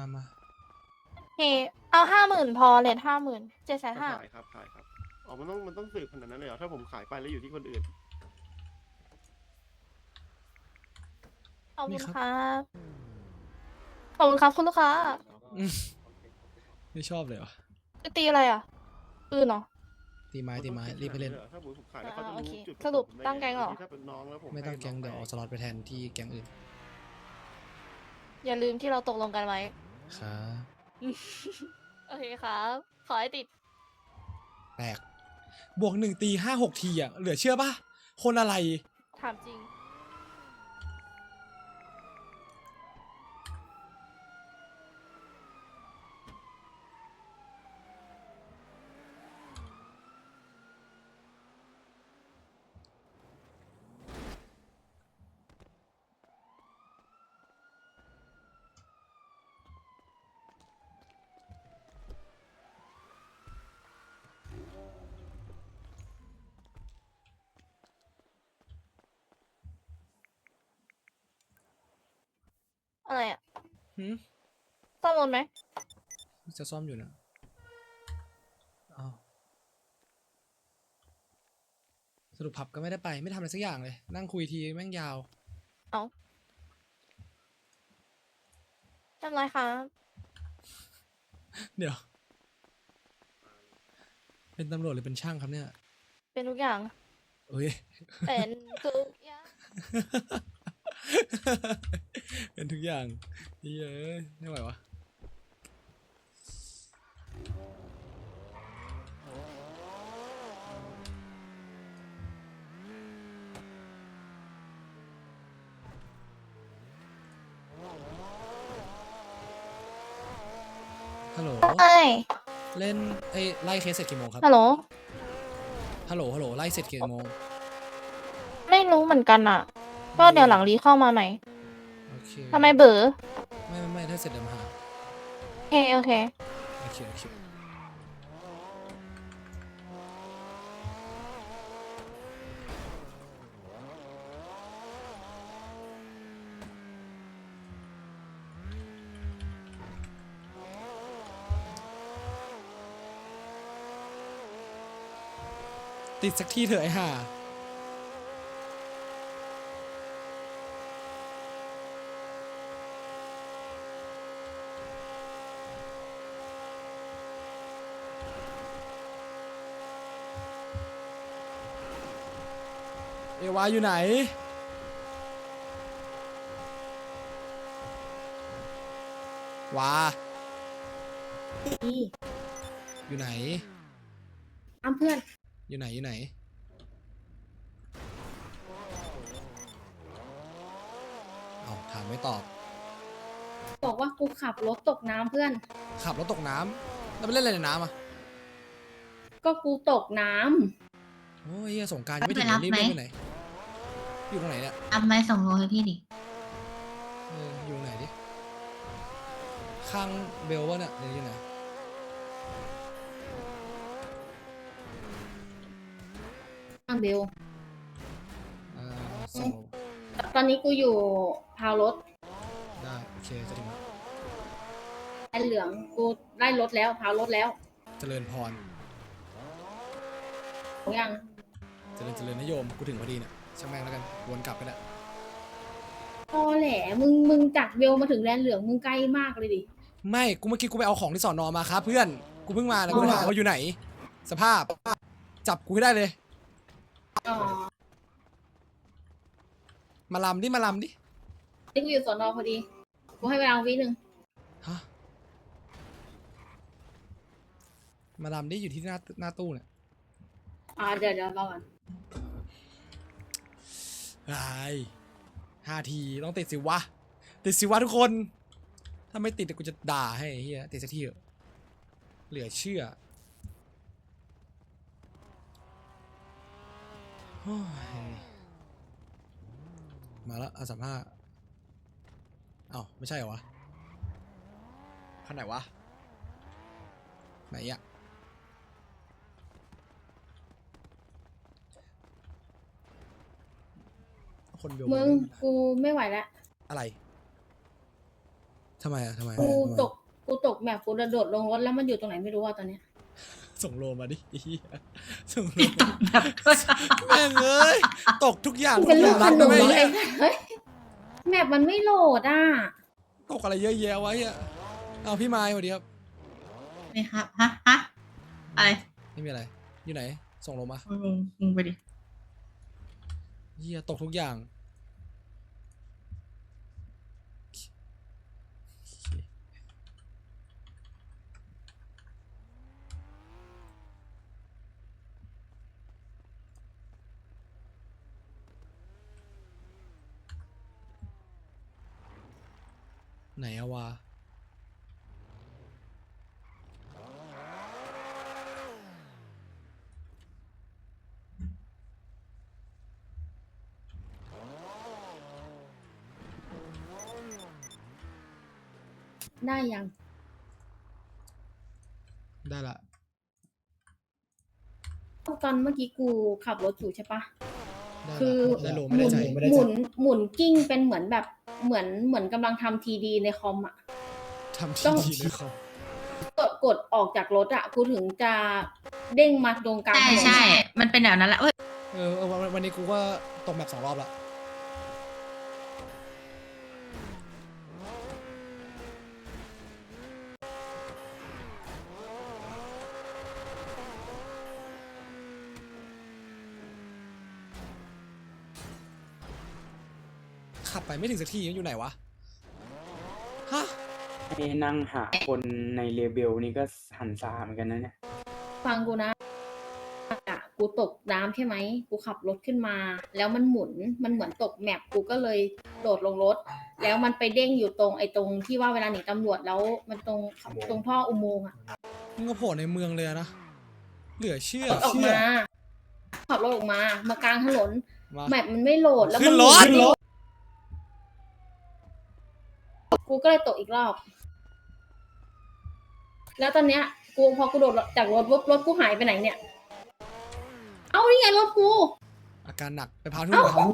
มามาเฮเอาห้าหมื่นพอเลทห้าหมื่นเจ็ดแสนห้าขายครับขายครับอ๋อมันต้องมันต้องสืบขนาดนั้นเลยเหรอถ้าผมขายไปแล้วอยู่ที่คนอื่น ขอบคุณครับขอบคุณครับคุณลูกค้าอืมไม่ชอบเลยเหรอจะตีอะไรอะปืนเหรอ ตีไม้ตีไม้รีบไปเล่น ถ้าผมขายแล้วเขาจะอ่าโอรู้เคจุดสรุปผมได้ตั้งแก๊งเหรอ ถ้าเป็นน้องแล้วผมไม่ต้องให้แก๊งน้เดี๋ยวเอาสล็อตไปแทนที่แก๊งอื่น อย่าลืมที่เราตกลงกันไว้ ครับ โอเคครับ ขอให้ติดแตกบวกหนึ่งตีห้าหกทีอะ เหลือเชื่อปะคนอะไร ถามจริง อะไรอะหืมซ่อมรถไหมจะซ่อมอยู่นะอ้าวสรุปผับก็ไม่ได้ไป ไม่ทำอะไรสักอย่างเลย นั่งคุยทีแม่งยาว เอาทำไรครับเดี๋ยว เป็นตำรวจหรือเป็นช่างครับเนี่ย เป็นทุกอย่าง เอ้ย เป็นทุกอย่าง เป็นทุกอย่างเฮ้ยเอ้ยไม่ไหววะฮัลโหลใช่เล่นเอ้ยไล่เคสเสร็จกี่โมงครับฮัลโหล ฮัลโหลฮัลโหลไล่เสร็จกี่โมงไม่รู้เหมือนกันอะ ก็เดี๋ยวหลังรีเข้ามาใหม่โอเคทำไมเบอร์ไม่ไม่ไม่ถ้าเสร็จเดี๋ยวมาหาโอเคโอเค โอเคโอเคติดสักที่เถอะไอ้ห่า วาอยู่ไหน วาอยู่ไหน อ้ามเพื่อน อยู่ไหน อยู่ไหน เอาถามไม่ตอบ บอกว่ากูขับรถตกน้ำเพื่อน ขับรถตกน้ำแล้วไปเล่นอะไรในน้ำอะ ก็กูตกน้ำโอ้ยเหี้ยสงกรารยังไม่ถึงไปรับรีบไหมเล่นไปไหน อยู่ตรงไหนเนี่ยเอาไม้ส่งโลให้พี่ดิเอออยู่ตรงไหนดิ ข้างเบลวะเนี่ยเดี๋ยวอยู่ไหนอ้างเบล อ่าส่งตอนนี้กูอยู่พาวรถได้โอเคจะถึงแล้วไอ้เหลืองกูได้รถแล้วพาวรถแล้วเจริญพร ของยัง เจริญเจริญนโยมกูถึงพอดีเนี่ย ช่างแม่งแล้วกันวนกลับไปนะพอแหละมึงมึงจากเบลมาถึงแลนเหลืองมึงใกล้มากเลยดิ ไม่กูเมื่อกี้กูไปเอาของที่สอนอมาครับ เพื่อนกูเพิ่งมาแล้วกูอ๋อถามว่าอยู่ไหน สภาพ จับกูให้ได้เลย อ๋อมาลำดิมาลำดินี่กูอยู่สอนอพอดี กูให้เวลาวิหนึ่งฮะมาลำดิอยู่ที่หน้าหน้าตู้เนี่ยอ่าเดี๋ยวเดี๋ยวรอก่อน ไอ้ห้าทีต้องติดสิวะ ติดสิวะทุกคน ถ้าไม่ติดกูจะด่าให้เฮียติดสักทีเถอะเหลือเชื่อมาแล้วอาสามห้าเอ้าไม่ใช่เหรอวะคันไหนวะ ไหนอะ คนเบลมึงกูไม่ไหวแล้วอะไรทำไมอะทำไมกูทำไมตกกูตกแบบกูกระโดดลงรถแล้วมันอยู่ตรงไหนไม่รู้อะตอนเนี้ยส่งโลมาดิไอ้เหี้ยส่งโลมีตกแบบด้วยแม่งเอ้ยตกทุกอย่างกูเป็นลูกขนนะมแม่งเลยเฮ้ยแมปมันไม่โหลดอะตกอะไรเยอะแยะไว้อะเอาพี่ไม้สวัสดีครับนี่ครับฮะฮะอะไรไม่มีอะไร อยู่ไหน ส่งลงมางงงงไปดิ เฮียตกทุกอย่าง ไหนอะวะ ได้ยัง ได้ละ ตอนเมื่อกี้กูขับรถอยู่ใช่ปะ ได้ละคือ ได้โลหไม่มุได้นใจหมุนหมุนกิ้งเป็นเหมือนแบบเหมือนเหมือนกำลังทำทีดีในคอมอะ ทำต้ทีอง ดีเลยเขากดกดออกจากรถอะกูถึงจะเด้งมาตรงกลางใช่ถนนใช่ มันเป็นแบบนั้นแหละเอ้ย เออเออวันวันนี้กูก็ตกแบบสองรอบละ ไปไม่ถึงสักทีอยู่ไหนวะ ฮะให้นั่งหาคนในเลเบลนี่ก็หันซาเหมือนกันนะเนี่ย ฟังกูนะอะกูตกน้ำใช่ไหม กูขับรถขึ้นมา แล้วมันหมุน มันเหมือนตกแมปกูก็เลยโดดลงรถ แล้วมันไปเด้งอยู่ตรงไอ้ตรงที่ว่าเวลาหนีตำรวจแล้ว มันตรงตรงท่ออุโมงค์อะมึงก็โผล่ในเมืองเลยอะนะ เหลือเชื่อออกมา ขับรถออกมามากลางถนน มา แมปมันไม่โหลดแล้วขึ้มันนรถ หมุน กูก็เลยตกอีกรอบ แล้วตอนเนี้ย กูพอกูโดดจากรถปุ๊บรถกูหายไปไหนเนี่ย เอ้านี่ไงรถกู อาการหนักไปพาทุกคน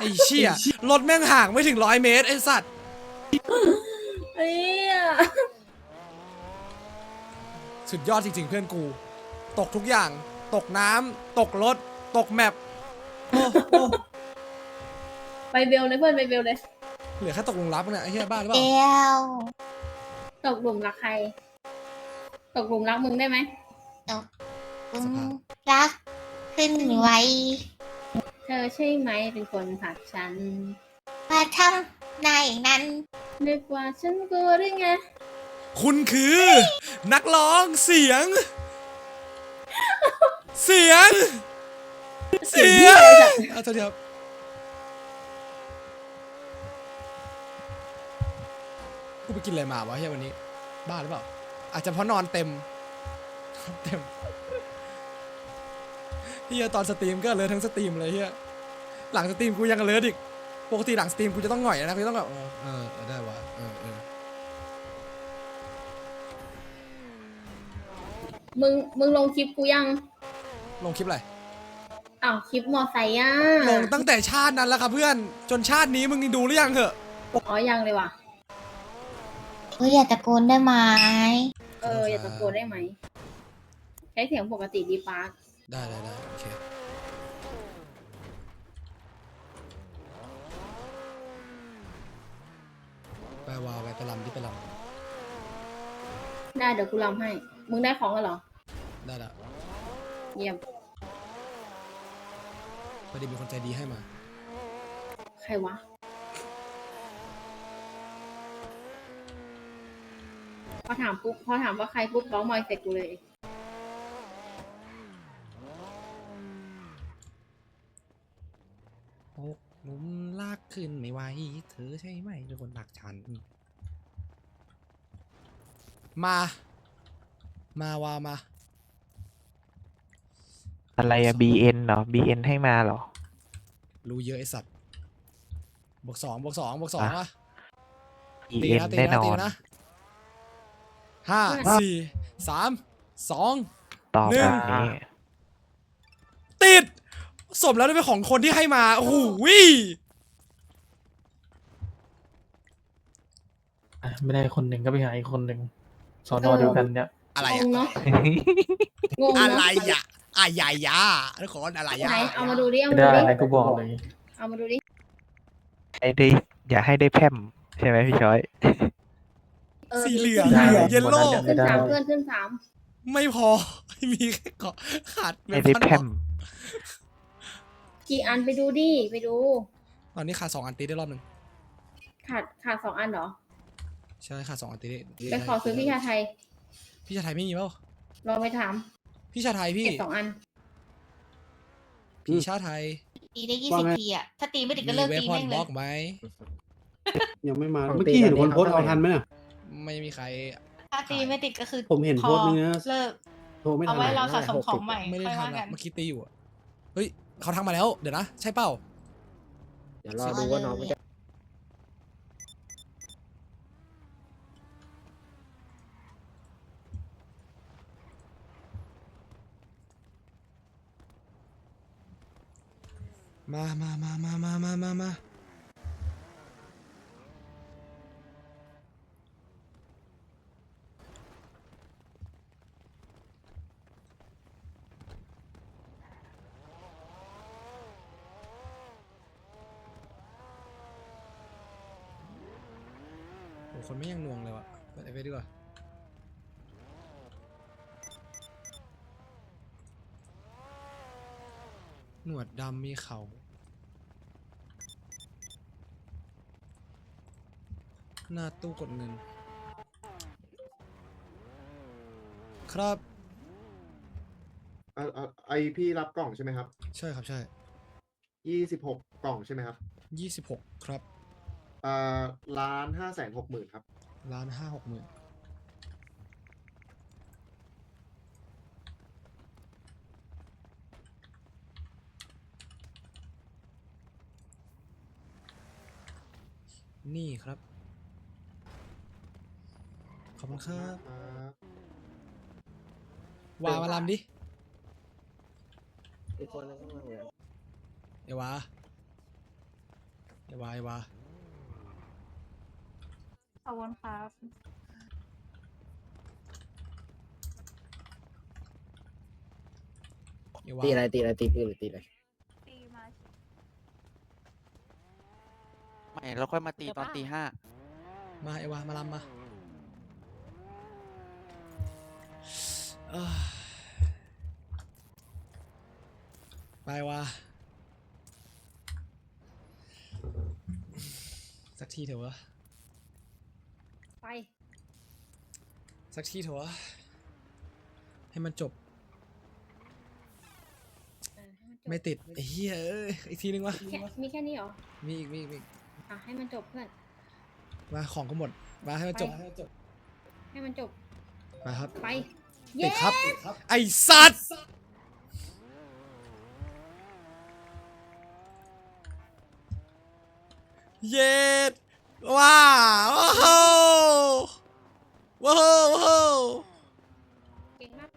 ไอ้เชี่ยรถแม่งห่างไม่ถึงร้อยเมตรไอ้สัตว์เอ้ยสุดยอดจริงๆเพื่อนกู ตกทุกอย่าง ตกน้ำตกรถ ตกแมปโอ้โอ้ไปเบลเลยเพื่อนไปเบลเลย เหลือแค่ตกหลุมรักเนี่ยไอ้เหี้ยบ้าหรือเปเอล่าวตกหลุมรักใคร ตกหลุมรักมึงได้ไหมอืมรักขึ้นไว้เธอใช่ไหมเป็นคนผลักฉันมาทำในนั้นนึกว่าฉันกลัวหรือไงคุณคือ นักร้องเสียง เสียง เสียงเอาเถอะครับ ไปกินอะไรมาวะเฮียวันนี้ บ้าหรือเปล่า อาจจะเพราะนอนเต็มเต็มเฮียตอนสตรีมก็เลยทั้งสตรีมเลยเฮียหลังสตรีมกูยังเลยอีกปกติหลังสตรีมกูจะต้องหน่อยนะกูจะต้องแบบเออเออเออได้วะเออเออมึงมึงลงคลิปกูยัง ลงคลิปอะไรอ้าวคลิปมอไซค์อะลงตั้งแต่ชาตินั้นแล้วครับเพื่อนจนชาตินี้มึงดูหรือยังเหอะอ๋อยังเลยว่ะ ก็อย่าตะโกนได้ไหมเอออย่าตะโกนได้ไหมใช้เสียงปกติดีปาร์คได้ได้ได้โอเคไปวาวไปไปลำที่ไปลได้เดี๋ยวกูรำให้ มึงได้ของกันเหรอำได้ละเยี่ยม พอดีมีคนใจดีให้มา ใครวะ พอถามปุ๊บพอถามว่าใครปุ๊บร้องมอยเสร็จกูเลย โอ้หนุ่มลากขึ้นไม่ไหวเธอใช่ไหมเป็นคนหลักฉัน มา มาวามา อะไรอะ BN เหรอ BN ให้มาเหรอ รู้เยอะไอสัตว์บวกสองบวกสองบวกสองอะวะตี BN นะตีแน่นะนอตีนนะ ห้าสี่สามสองตอบหนึ่แบงบนี้ ติด สมแล้วที่เป็นของคนที่ให้มา โอ้โหวิอะไม่ได้คนหนึ่งก็ไปหาอีกคนหนึ่งสอนเอออเดียวกันเนี่ย อะไรงอะงเนาะงงอะไรเนาะอะอะไรอะทุกคนอะไรอะไหนเอามาดูดิเอาไม่มาดูได้ดิไหนกูบอกเลย เอามาดูดิ ให้ได้ อยากให้ได้แพร่มใช่ไหมพี่ช้อยเออ สีเหลืองได้เยลโล่ไม่ขึ้นได้สามเพื่อนขึ้นสามไม่พอ มีแค่เกาะขาดให้ได้แพร่มกี่อันไปดูดิไปดู ตอนนี้ขาดสองอันตีได้รอบหนึ่งขาดขาดสองอันเหรอ ใช่ขาดสองอันตีได้ไปขอซื้อพี่ชาไทย พี่ชาไทยไม่มีเปล่าลองไปถาม พี่ชาไทยพี่เก็บสองอัน พี่ชาไทย ตีได้ยี่สิบทีอะ ถ้าตีไม่ติดก็มีเลิกเวตีพอนแม่งบเลล็อยกไหมยังไม่มาของเมื่อกี้เห็นตีคนกันโพสต์นี่เขาเอาทันไหมน่ะ ไม่มีใคร ถ้าตีไม่ติดก็คือผมเห็นพโพสต์นึงนะ เลิก โทรไม่เอาทันไว้อะรอสะสมของใหม่ ไม่ได้ค่อยทัว่านกัอะน เมื่อกี้ตีอยู่อะเฮ้ยเขาทักมาแล้ว เดี๋ยวนะ ใช่เปล่า เดี๋ยวรอดูว่าน้องมันจะมามามามามามามามา คนไม่ยังหน่วงเลยวะเปิดไอเวดีกว่าหนวดดำมีเขาหน้าตู้กดเงิน ครับ อะอะไอพี่รับกล่องใช่ไหมครับใช่ครับใช่ยี่สิบหกกล่องใช่ไหมครับ ยี่สิบหกครับ อ่าล้านห้าแสนหกหมื่นครับ ล้านห้าหกหมื่นนี่ครับ ขอบคุณครับครับวามาลำดิ อีกคนนึงข้างหลังเนี่ยเอวา เอวา เอวาข อบคุณครับเอวาตีอะไรตีอะไรตีปืนหรือตีอะไรตีมาไม่เราค่อยมาตีตอนตีห้ามาเอวามาลำมาเอ้ยไปวะสักทีเถอะวะ ไปสักทีเถอะวะให้มันจบ เออให้มันจบไม่ติดไอ้เหี้ยเอ้ยอีกทีนึงวะแค่มีแค่นี้เหรอมีอีกมีอีกมีอีกอะให้มันจบเพื่อน มาของก็หมดมาให้มันจบให้มันจบมาครับ ไปติดครับ ไอสัตว์เย็ด ว้าวโอ้โหว้าวโอ้โหเก่งมาก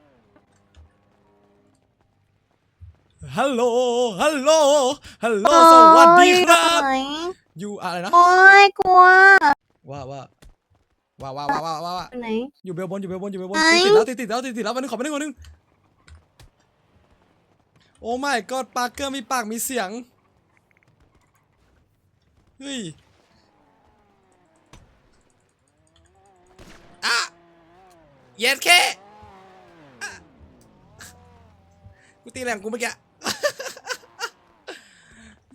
ฮัลโหลฮัลโหลฮัลโหลสวัสดีครับ อยู่อะไรนะโอ้ยกลัวว้าว่าว้าว่าว้าวว้าวว้าไหนอยู่เบลบนอยู่เบลบนอยู่เบลบนติดแล้วติดติดแล้วติดติดแล้วมันนึงขอมันนึงขอมันนึงโอ้ไม่ก็ปาร์เกอร์มีปากมีเสียงเฮ้ย เย็ดเคอะกูตีแรงกูเมื่อกี้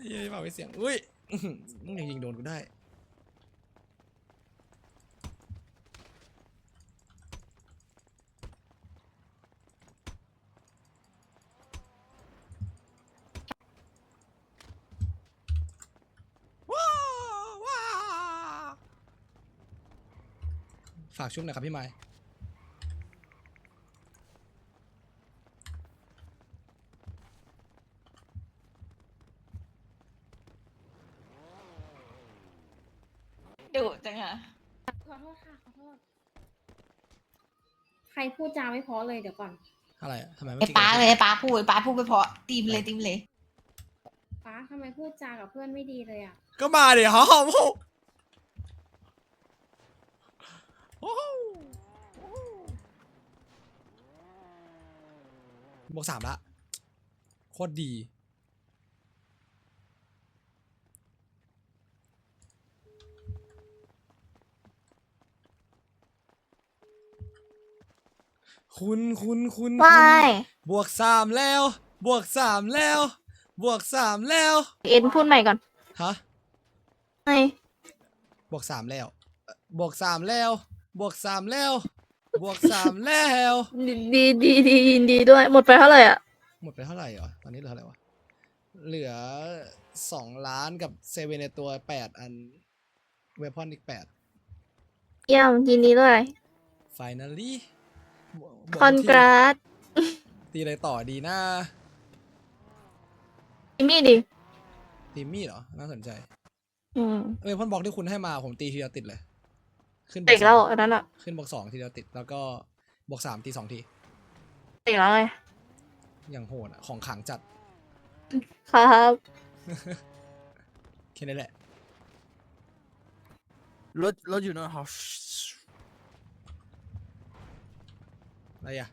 เย้ยปากมีเสียง อุ้ยอื้อหือยิงโดนกูได้ว้าวฝากชุบหน่อยครับพี่ไม้ ดุจังอะขอโทษค่ะขอโทษ ใครพูดจาไม่เพอเลยเดี๋ยวก่อน อะไรอะทำไมไอ้เมื่อกี้ป้าเลยไอ้ป้าพูดไอ้ป้าพูดไปเพราะตีมเลยตีมเลย ป้าทำไมพูดจากับเพื่อนไม่ดีเลยอะ ก็มาเดี๋ยวหอมฮู้ฮู้บวกสามละโคตรดี คุณคุณคุณวาคุณยบวกสามแล้ว บวกสามแล้ว บวกสามแล้วเอ็นพูดใหม่ก่อนฮะไอ้บวกสามแล้วเอ่อบวกสามแล้ว บวกสามแล้ว บวกสามแล้วดีดีดีดียินดีด้วย หมดไปเท่าไหร่อะ หมดไปเท่าไหร่เหรอตอนนี้เหลือเท่าไหร่วะ เหลือสองล้านกับเซเว่นในตัวแปดอัน เวพอนอีกแปดเยี่ยมยินดีด้วย finally บวกบวก คอนทีกราสตีอะไรต่อดีนะอิมี่ดิ ตีมี่เหรอ น่าสนใจอืมเวพอนบล็อกที่คุณให้มาผมตีทีเดียวติดเลย ขึ้นบเด็วกกแล้วสามอันนั้นอะขึ้นบวกสองทีเดียวติด แล้วก็บวกสามตีสองทีเด็กแล้วไงอย่างโหดอะของขลังจัด ครับแค่นั้นแหละ รถรถอยู่นะฮะ อะไรอะ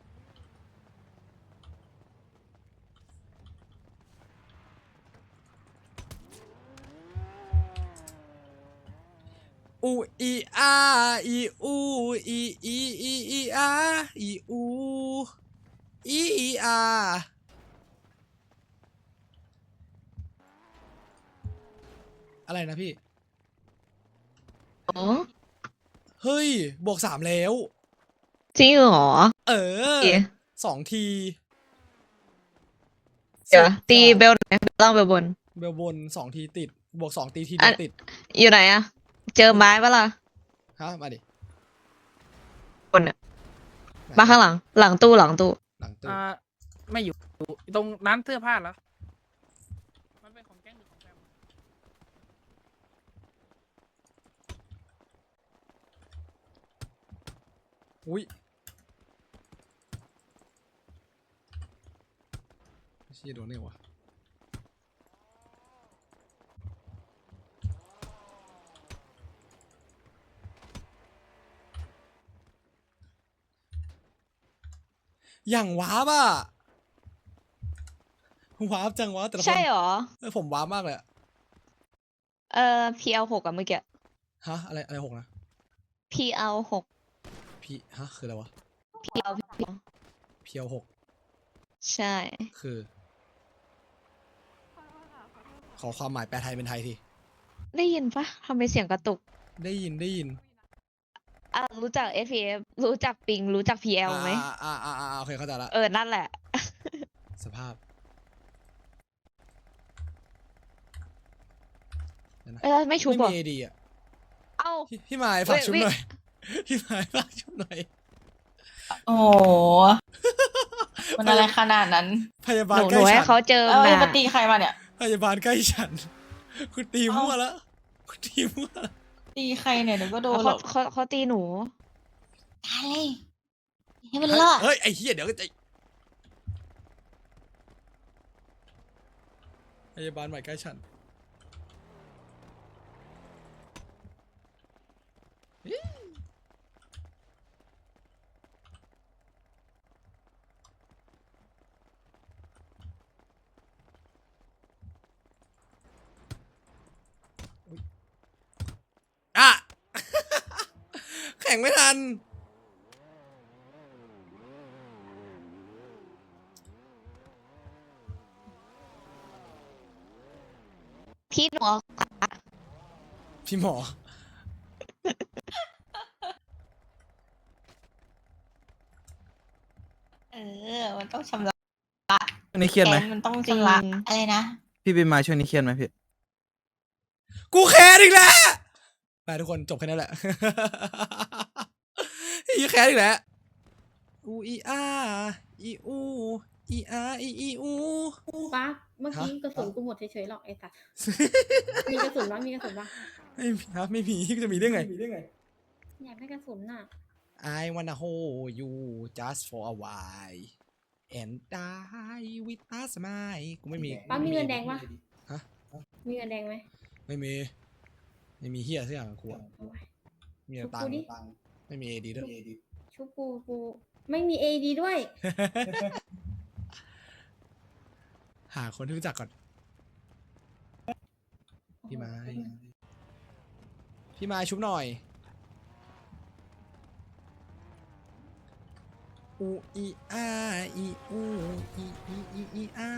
อูอีอาอีอูอีอีอีอีอาอีอูอีอีอาอะไรนะพี่ อ๋อ เฮ้ย บวกสามแล้ว จริงเหรอ เออเอ๊ะ สองทีเดี๋ยวสุดตียอดเบลไหนเบลล่างเบลบน เบลบนสองทีติด บวกสองตีทีอัเดียนวติด อยู่ไหนอะเจอไม้ปะล่ะฮะ มาดิบนอะมาข้างหลัง หลังตู้หลังตู้ หลังตู้อ่าไม่อยู่ตรงร้านเสื้อผ้าแล้วมันเป็นของแก๊งหรือของแฟมอุ้ย ชี่ยโดนเนี่ยวะอย่างว้าบอะว้าบจังวะแต่ละคนใช่เหรอ เออผมว้าบมากเลยอะเออ PL หกอะเมื่อกี้ ฮะ อะไรอะไรหกนะ PL หก พี่ฮะ คืออะไรวะ PL เพียวหกใช่ คือข อความหมายแปลไทยเป็นไทยที ได้ยินปะทำไมเสียงกระตุก ได้ยินได้ยินอะรู้จัก FPF รู้จักปิง รู้จัก PL ไหม อ่าอ่าอ่าอ่าโอเคเข้าใจละ เออ นั่นแหละ สภาพเดี๋ยวนะเออไม่ชุบไม่เหรอมีเอดีอะเอ้า พี่พี่หมายฝากเว้ยชุบวิหน่อย พี่หมายฝากชุบหน่อย โอ้โหมันอะไรขนาดนั้น พยาหบาลนูใกหล้นูให้ฉันเขาเจอเอ้ยมามาตีใครมาเนี่ย พยาบาลใกล้ฉัน คุณตีเอ้ามั่วแล้ว คุณตีมั่วแล้วตีใครเนี่ยเดี๋ยวก็โดนหรเขาอกเขาเขาตีหนู ตายเลยให้มันเฮ้ยรอดเฮ้ย ไอ้เหี้ยเดี๋ยวก็จะพยาบาลใหม่ใกล้ฉันอิ๊ยอุ๊ย อะ แข่งไม่ทัน พี่หนูเอาพี่หมอ เออ มันต้องชำระช่วงนี้เครียดไหม แกงมันต้องชำระอะไรนะ พี่บินมาช่วงนี้เครียดไหมพี่ กูแค้นอีกแล้ว ไปทุกคนจบแค่นั้นแหละอีแค้นอีกแล้วอูอีอาอีอูอีอาอีอีอูปั๊บเมื่อกี้ฮะกระสุนกูหมดเฉยๆหรอกไอ้สัสมีกระสุนบ้างมีกระสุนบ้างไม่มีครับไม่มีจะมีได้ไงอยากได้กระสุนน่ะ I wanna hold you just for a while and die with a smile กูไม่มีปั๊บมีเงินแดงปะฮะมีเงินแดงไหมไม่มี ไม่มีเฮียสักอย่างกับกูอะเอาไว้มีแต่ตังค์กูดิตังค์ไม่ไม่มีเอดีด้วย ชุบกูกู ไม่มีเอดีด้วย หาคนที่รู้จักก่อน พี่ไม้พี่ไม้ชุบหน่อยอูอีอาอีอูอีอีอีอีอา